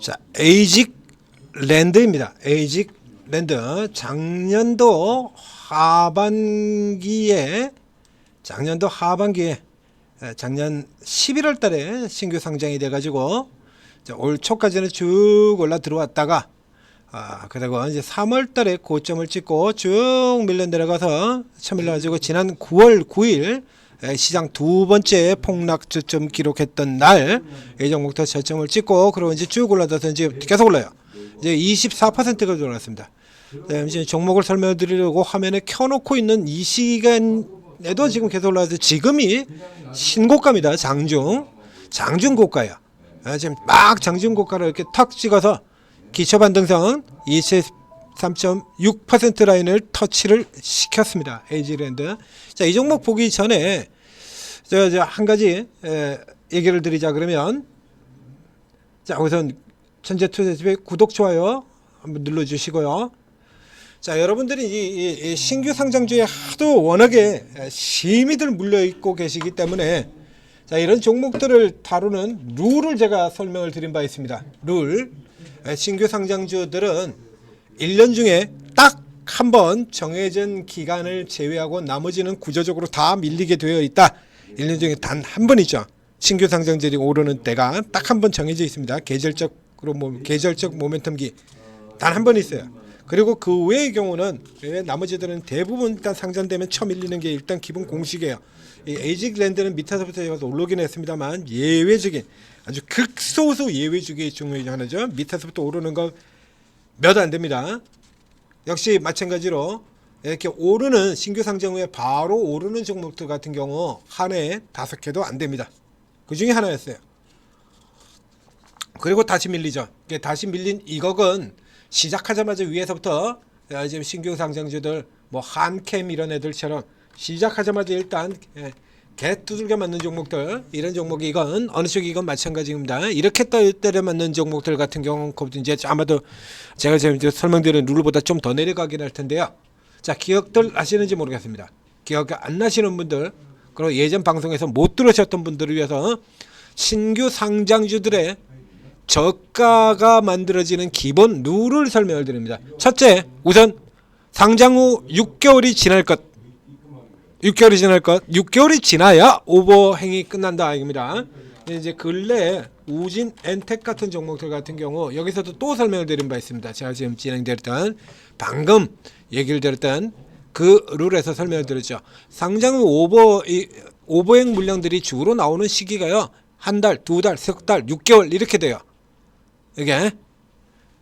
자, 에이직 랜드입니다. 에이직 랜드. 작년도 하반기에 작년도 하반기에 에, 작년 11월 달에 신규 상장이 돼 가지고 올 초까지는 쭉 올라 들어왔다가 아, 그리고 이제 3월 달에 고점을 찍고 쭉 밀려 내려가서 쳐밀려 가지고 지난 9월 9일 에, 시장 두 번째 폭락 저점 기록했던 날이 종목도 저점을 찍고 그리고 이제 쭉 올라가서 이제 계속 올라요. 이제 24%가 올랐습니다. 네, 이제 종목을 설명드리려고 화면에 켜놓고 있는 이 시간에도 지금 계속 올라와서 지금이 신고가입니다. 장중 장중 고가예요. 아, 지금 막 장중 고가를 이렇게 탁 찍어서 기초 반등선 23.6% 라인을 터치를 시켰습니다. 에이지랜드. 자, 이 종목 보기 전에 저, 저, 한 가지 에, 얘기를 드리자 그러면 자, 우선 천재 투자집의 구독 좋아요 한번 눌러 주시고요. 자, 여러분들이 이, 이, 이 신규 상장주에 하도 워낙에 심히들 물려 있고 계시기 때문에 자, 이런 종목들을 다루는 룰을 제가 설명을 드린 바 있습니다. 룰. 에, 신규 상장주들은 1년 중에 딱 한 번 정해진 기간을 제외하고 나머지는 구조적으로 다 밀리게 되어 있다. 1년 중에 단 한 번이죠. 신규 상장들이 오르는 때가 딱 한 번 정해져 있습니다. 계절적으로 뭐 계절적 모멘텀기 단 한 번 있어요. 그리고 그 외의 경우는 왜 나머지들은 대부분 일단 상장되면 처 밀리는 게 일단 기본 공식이에요. 이 에이직랜드는 해서 올라오긴 했습니다만 예외적인 아주 극소수 예외적인 중의 하나죠. 밑에서부터 오르는 거 몇 안 됩니다. 역시 마찬가지로 이렇게 오르는 신규 상장 후에 바로 오르는 종목들 같은 경우 한 해에 다섯 개도 안 됩니다. 그 중에 하나였어요. 그리고 다시 밀리죠. 다시 밀린 이것은 시작하자마자 위에서부터 야, 지금 신규 상장주들 뭐 한캠 이런 애들처럼 시작하자마자 일단 예, 개 두들겨 맞는 종목들 이런 종목이 이건 어느 쪽 이건 마찬가지입니다. 이렇게 떠- 때려 맞는 종목들 같은 경우는 이제 아마도 제가 지금 이제 설명드린 룰보다 좀 더 내려가긴 할 텐데요. 자 기억들 나시는지 모르겠습니다. 기억 안 나시는 분들 그리고 예전 방송에서 못 들으셨던 분들을 위해서 신규 상장주들의 저가가 만들어지는 기본 룰을 설명을 드립니다. 첫째, 우선 상장 후 6개월이 지날 것. 6개월이 지날 것. 6개월이 지나야 오버행이 끝난다 이겁니다. 이제 근래 우진 엔텍 같은 종목들 같은 경우 여기서도 또 설명을 드린 바 있습니다. 제가 지금 진행됐던 방금 얘기를 드렸던 그 룰에서 설명을 드렸죠. 상장 후 오버 이 오버행 물량들이 주로 나오는 시기가요. 한 달, 두 달, 석 달, 6개월 이렇게 돼요. 이게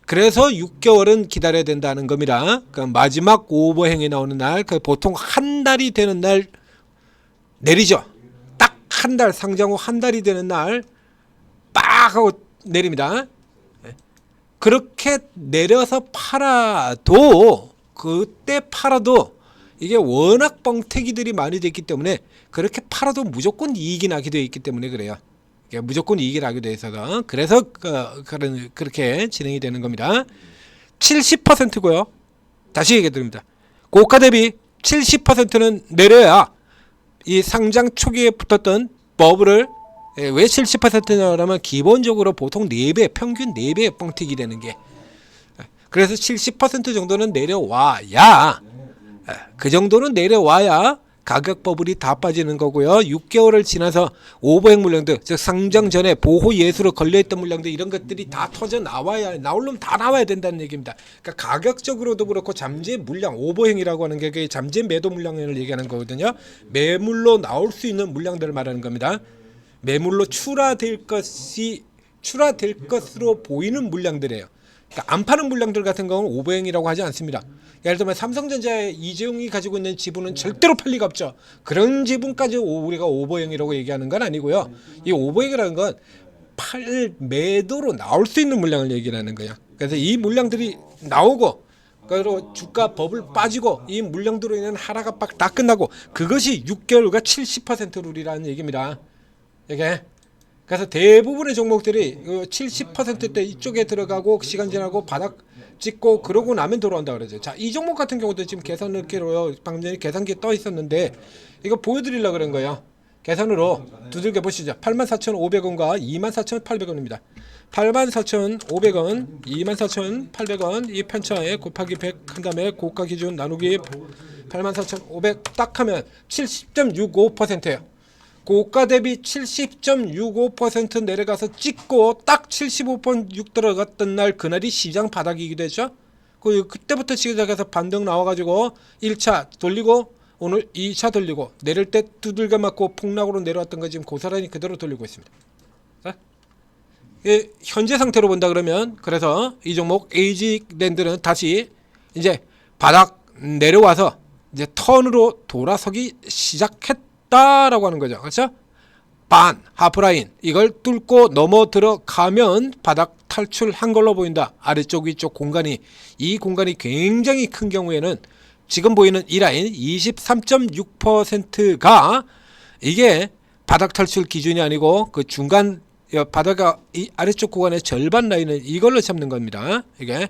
그래서 6개월은 기다려야 된다는 겁니다. 그 마지막 오버행이 나오는 날, 그 보통 한 달이 되는 날 내리죠. 딱 한 달 상장 후 한 달이 되는 날, 빡 하고 내립니다. 예. 그렇게 내려서 팔아도 그때 팔아도 이게 워낙 뻥태기들이 많이 됐기 때문에 그렇게 팔아도 무조건 이익이 나게 되어 있기 때문에 그래요. 이게 무조건 이익이 나게 돼 있어서 그래서 그, 그런 그렇게 진행이 되는 겁니다. 70%고요. 다시 얘기해 드립니다. 고가 대비 70%는 내려야 이 상장 초기에 붙었던 버블을 예, 왜 70%냐면 기본적으로 보통 4배 평균 4배 뻥튀기 되는 게 예, 그래서 70% 정도는 내려와야 예, 그 정도는 내려와야 가격 버블이 다 빠지는 거고요. 6개월을 지나서 오버행 물량들, 즉 상장 전에 보호 예수로 걸려있던 물량들 이런 것들이 다 터져 나와야 나올려면 다 나와야 된다는 얘기입니다. 그러니까 가격적으로도 그렇고 잠재 물량 오버행이라고 하는 게 잠재 매도 물량을 얘기하는 거거든요. 매물로 나올 수 있는 물량들을 말하는 겁니다. 매물로 출하될 것이 출하될 것으로 보이는 물량들이에요. 그러니까 안 파는 물량들 같은 경우는 오버행이라고 하지 않습니다. 예를 들면 삼성전자의 이재용이 가지고 있는 지분은 절대로 팔 리가 없죠. 그런 지분까지 오- 우리가 오버행이라고 얘기하는 건 아니고요. 이 오버행이라는 건 팔 매도로 나올 수 있는 물량을 얘기하는 거예요. 그래서 이 물량들이 나오고 그리고 주가 버블 빠지고 이 물량들로 인한 하락 압박 다 끝나고 그것이 6개월과 70% 룰이라는 얘기입니다. 이게 그래서 대부분의 종목들이 70%대 이쪽에 들어가고 시간 지나고 바닥 찍고 그러고 나면 돌아온다 그러죠. 자, 이 종목 같은 경우도 지금 계산기로 방금 전에 계산기에 떠 있었는데 이거 보여드리려 그런 거예요. 계산으로 두들겨 보시죠. 84,500원과 24,800원입니다. 84,500원, 24,800원 이 편차에 곱하기 100 한 다음에 고가 기준 나누기 84,500 딱 하면 70.65%예요. 고가 대비 70.65% 내려가서 찍고 딱 75.6 들어갔던 날 그날이 시장 바닥이기도 했죠. 그 그때부터 시작해서 반등 나와가지고 1차 돌리고 오늘 2차 돌리고 내릴 때 두들겨 맞고 폭락으로 내려왔던 거 지금 고스란히 그대로 돌리고 있습니다. 자, 예, 현재 상태로 본다 그러면 그래서 이 종목 에이지랜드는 다시 이제 바닥 내려와서 이제 턴으로 돌아서기 시작했 다라고 하는 거죠. 그렇죠? 반 하프라인 이걸 뚫고 넘어 들어가면 바닥 탈출한 걸로 보인다. 아래쪽 위쪽 공간이 이 공간이 굉장히 큰 경우에는 지금 보이는 이 라인 23.6%가 이게 바닥 탈출 기준이 아니고 그 중간 여- 바닥 이 아래쪽 구간의 절반 라인을 이걸로 잡는 겁니다. 이게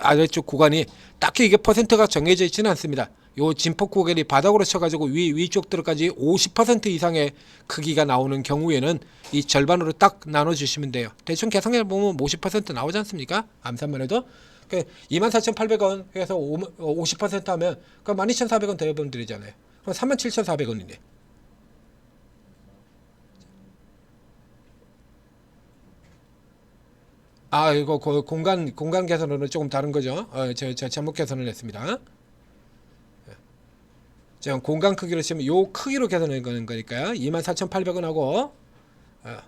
아래쪽 구간이 딱히 이게 퍼센트가 정해져 있지는 않습니다. 요 진폭 구간이 바닥으로 쳐가지고 위 위쪽 들어까지 50% 이상의 크기가 나오는 경우에는 이 절반으로 딱 나눠 주시면 돼요. 대충 계산해 보면 50% 나오지 않습니까? 암산만 해도 그 24,800원 해서 50% 하면 그 12,400원 대여분 드리잖아요. 그럼 37,400원이네. 아 이거 그 공간 공간 계산으로는 조금 다른 거죠. 어, 저, 저 잘못 계산을 했습니다. 자 공간 크기로 치면 요 크기로 계산해 가는 거니까요. 24,800원 하고 어,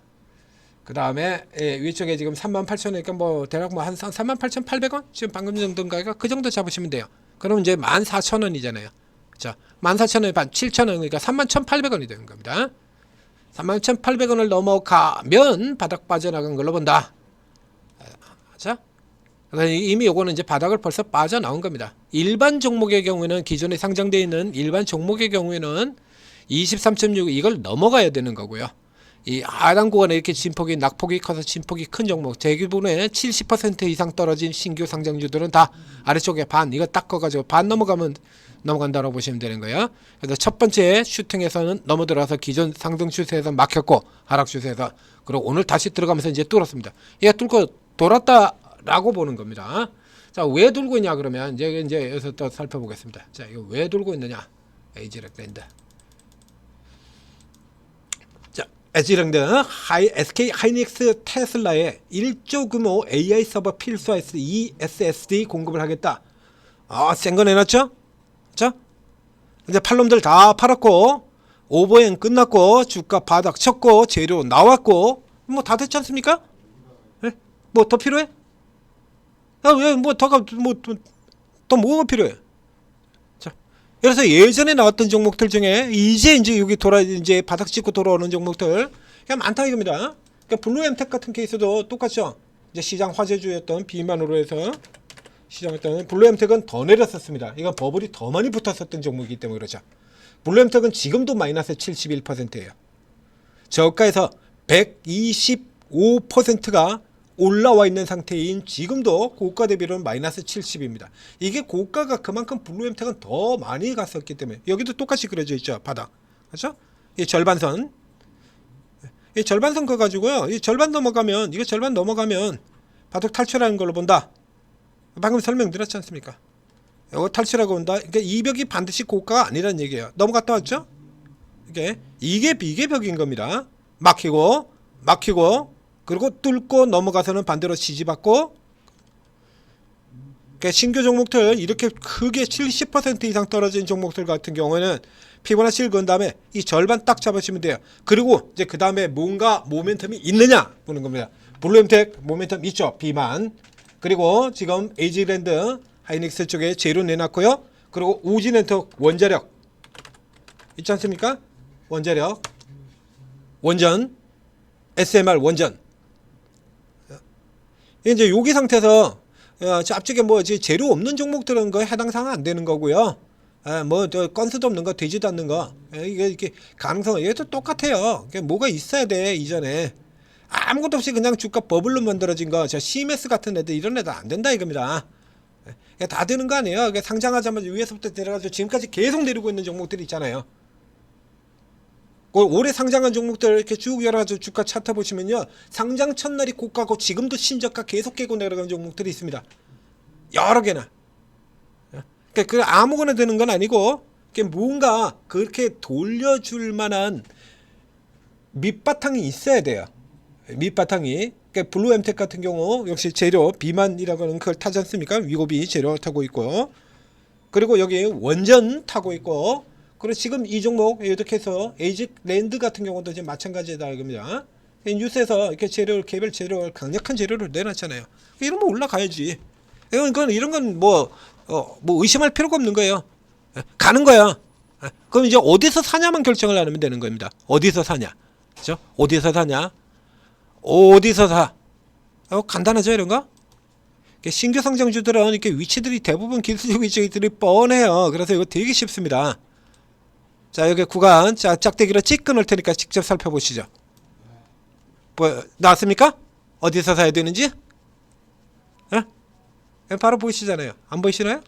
그 다음에 예, 위쪽에 지금 38,000원이니까 뭐 대략 뭐한 38,800원 지금 방금 정도인가가 그 정도 잡으시면 돼요. 그럼 이제 14,000원이잖아요. 자 14,000원에 반 7,000원이니까 31,800원이 되는 겁니다. 31,800원을 넘어가면 바닥 빠져나간 걸로 본다. 자, 그러니까 이미 요거는 이제 바닥을 벌써 빠져나온 겁니다. 일반 종목의 경우에는 기존에 상장되어 있는 일반 종목의 경우에는 23.6 이걸 넘어가야 되는 거고요. 이 하단 구간에 이렇게 진폭이 낙폭이 커서 진폭이 큰 종목 대부분의 70% 이상 떨어진 신규 상장주들은 다 아래쪽에 반 이거 닦아가지고 반 넘어가면 넘어간다고 보시면 되는 거예요. 그래서 첫 번째 슈팅에서는 넘어들어서 기존 상승 추세에서 막혔고 하락 추세에서 그리고 오늘 다시 들어가면서 이제 뚫었습니다. 얘가 뚫고 돌았다 라고 보는 겁니다. 자, 왜 돌고 있냐 그러면 이제 이제 여기서 또 살펴보겠습니다. 자, 이거 왜 돌고 있느냐? 에이지렉 랜드. 자, 에이지렉랜드 하이 SK 하이닉스 테슬라에 1조 규모 AI 서버 필수화해서 ESSD 공급을 하겠다. 아, 센거 내놨죠? 자, 이제 팔놈들 다 팔았고 오버행 끝났고 주가 바닥 쳤고 재료 나왔고 뭐 다 됐지 않습니까? 뭐더 필요해? 아, 왜뭐더가 뭐더 뭐가 필요해? 자, 그래서 예전에 나왔던 종목들 중에 이제 이제 여기 돌아 이제 바닥 찍고 돌아오는 종목들 그냥 많다 이겁니다. 그러니까 블루엠텍 같은 케이스도 똑같죠. 이제 시장 화제주였던 비만으로 해서 시장했던 블루엠텍은 더 내렸었습니다. 이건 버블이 더 많이 붙었었던 종목이기 때문에 그렇죠. 블루엠텍은 지금도 마이너스 71%예요. 저가에서 125%가 올라와 있는 상태인 지금도 고가 대비로는 마이너스 70입니다. 이게 고가가 그만큼 블루엠텍은 더 많이 갔었기 때문에 여기도 똑같이 그려져 있죠. 바닥. 그렇죠? 이 절반선. 이 절반선 거 가지고요. 이 절반 넘어가면 이거 절반 넘어가면 바닥 탈출하는 걸로 본다. 방금 설명드렸지 않습니까? 이거 탈출하고 온다. 그러니까 이 벽이 반드시 고가가 아니라는 얘기예요. 넘어갔다 왔죠? 이게 이게 이게 벽인 겁니다. 막히고 막히고 그리고 뚫고 넘어가서는 반대로 지지받고 그러니까 신규 종목들 이렇게 크게 70% 이상 떨어진 종목들 같은 경우에는 피보나치를 건 다음에 이 절반 딱 잡으시면 돼요. 그리고 이제 그 다음에 뭔가 모멘텀이 있느냐 보는 겁니다. 블루엠텍 모멘텀 있죠. 비만 그리고 지금 에이지랜드 하이닉스 쪽에 재료 내놨고요. 그리고 우진엔터 원자력 있지 않습니까? 원자력 원전 SMR 원전 이제 여기 상태에서 앞쪽에 뭐 재료 없는 종목들은 거 해당 사항 안 되는 거고요. 아, 뭐저 건수도 없는 거 되지도 않는 거 에, 이게 이게 가능성 이게 또 똑같아요. 이게 뭐가 있어야 돼 이전에 아무것도 없이 그냥 주가 버블로 만들어진 거, 저 CMS 같은 애들 이런 애들 안 된다 이겁니다. 예, 다 되는 거 아니에요? 상장하자마자 위에서부터 내려가서 지금까지 계속 내리고 있는 종목들이 있잖아요. 그 올해 상장한 종목들 이렇게 쭉 여러 가지 주가 차트 보시면요. 상장 첫날이 고가고 지금도 신저가 계속 깨고 내려가는 종목들이 있습니다. 여러 개나. 그러니까 그 아무거나 되는 건 아니고 뭔가 그렇게 돌려줄 만한 밑바탕이 있어야 돼요. 밑바탕이. 그러니까 블루엠텍 같은 경우 역시 재료 비만이라고 하는 그걸 타지 않습니까? 위고비 재료 타고 있고 그리고 여기 원전 타고 있고 그리고 지금 이 종목 이렇게 해서 에이직 랜드 같은 경우도 지금 마찬가지다 이겁니다. 이 뉴스에서 이렇게 재료를 개별 재료를 강력한 재료를 내놨잖아요. 이러면 올라가야지. 이건 건 이런 건뭐 어, 뭐 의심할 필요가 없는 거예요. 예, 가는 거야. 예, 그럼 이제 어디서 사냐만 결정을 하면 되는 겁니다. 어디서 사냐, 그죠? 어디서 사냐, 어디서 사. 어, 간단하죠 이런 거? 신규 상장주들은 이렇게 위치들이 대부분 기술적 위치들이 뻔해요. 그래서 이거 되게 쉽습니다. 자 여기 구간 자 짝대기로 찍 끊을 테니까 직접 살펴보시죠. 뭐 나왔습니까? 어디서 사야 되는지? 예? 예, 바로 보이시잖아요. 안 보이시나요?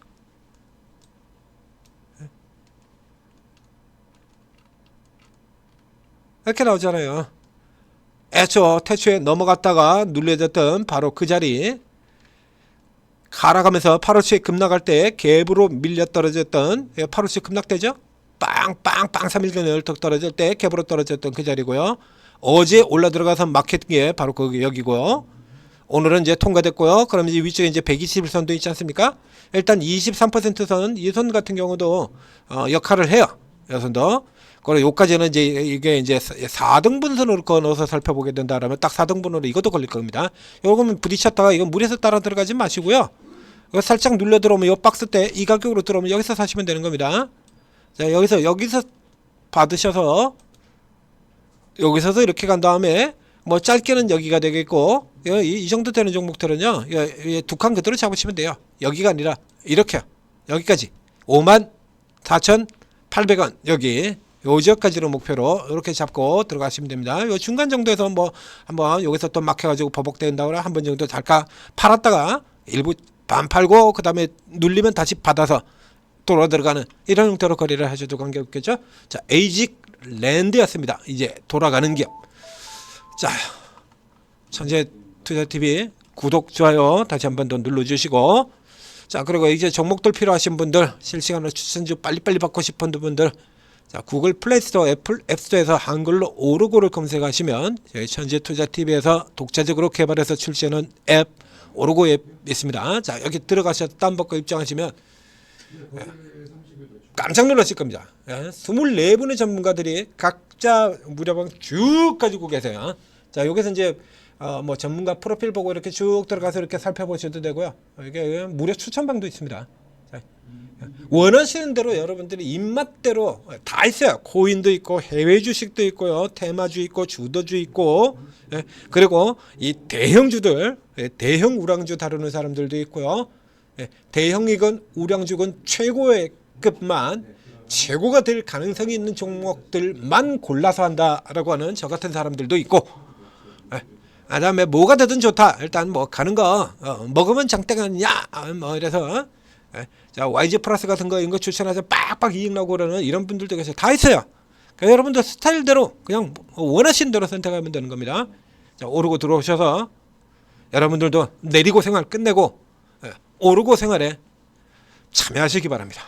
예. 이렇게 나오잖아요. 애초 태초에 넘어갔다가 눌려졌던 바로 그 자리 갈아가면서 8호치에 급락할 때 갭으로 밀려 떨어졌던 8호치 급락되죠? 빵빵빵 3일간 열턱 떨어질 때 갭으로 떨어졌던 그 자리고요. 어제 올라 들어가서 마켓 게 바로 거기 여기고요. 오늘은 이제 통과됐고요. 그럼 이제 위쪽에 이제 121선도 있지 않습니까? 일단 23%선 이 선 같은 경우도 어, 역할을 해요. 이 선도. 그리고 요까지는 이제 이게 이제 4등분선으로 거 넣어서 살펴보게 된다라면 딱 4등분으로 이것도 걸릴 겁니다. 요거는 부딪혔다가 이건 물에서 따라 들어가지 마시고요. 살짝 눌려 들어오면 요 박스 때 이 가격으로 들어오면 여기서 사시면 되는 겁니다. 자, 여기서 여기서 받으셔서 여기서도 이렇게 간 다음에 뭐 짧게는 여기가 되겠고 이, 이 정도 되는 종목들은요 두 칸 그대로 잡으시면 돼요. 여기가 아니라 이렇게요 여기까지. 5만 4,800원. 여기 요 지역까지로 목표로 이렇게 잡고 들어가시면 됩니다. 요 중간 정도에서 뭐 한번 여기서 또 막혀가지고 버벅된다거나 한 번 정도 잠깐 팔았다가 일부 반 팔고 그 다음에 눌리면 다시 받아서 돌아 들어가는 이런 형태로 거래를 하셔도 관계없겠죠? 자 에이직 랜드였습니다. 이제 돌아가는 기업 자, 천재 투자 TV 구독 좋아요 다시 한 번 더 눌러주시고. 자 그리고 이제 종목들 필요하신 분들 실시간으로 추천주 빨리빨리 받고 싶은 분들 자 구글 플레이스토어 애플 앱스토어에서 한글로 오르고를 검색하시면 저희 천재 투자 TV에서 독자적으로 개발해서 출시하는 앱 오르고 앱 있습니다. 자 여기 들어가셔서 다운받고 입장하시면 예, 깜짝 놀라실 겁니다. 예, 24분의 전문가들이 각자 무료방 쭉 가지고 계세요. 자, 여기서 이제 어, 뭐 전문가 프로필 보고 이렇게 쭉 들어가서 이렇게 살펴보셔도 되고요. 어, 이게 무료 추천방도 있습니다. 자, 원하시는 대로 여러분들이 입맛대로 다 있어요. 코인도 있고 해외 주식도 있고요. 테마주 있고 주도주 있고 예, 그리고 이 대형주들 예, 대형 우량주 다루는 사람들도 있고요. 예, 대형이건 우량주건 최고의 급만 최고가 될 가능성이 있는 종목들만 골라서 한다라고 하는 저 같은 사람들도 있고 예. 아, 다음에 뭐가 되든 좋다. 일단 뭐 가는 거 어, 먹으면 장땡 아니냐 아, 뭐 이래서 예. 자 YG 플러스 같은 거 이런 거 추천해서 빡빡 이익 나고 그러는 이런 분들도 계세요. 다 있어요. 그러니까 여러분들 스타일대로 그냥 뭐 원하시는 대로 선택하면 되는 겁니다. 자 오르고 들어오셔서 여러분들도 내리고 생활 끝내고 예, 오르고 생활에 참여하시기 바랍니다.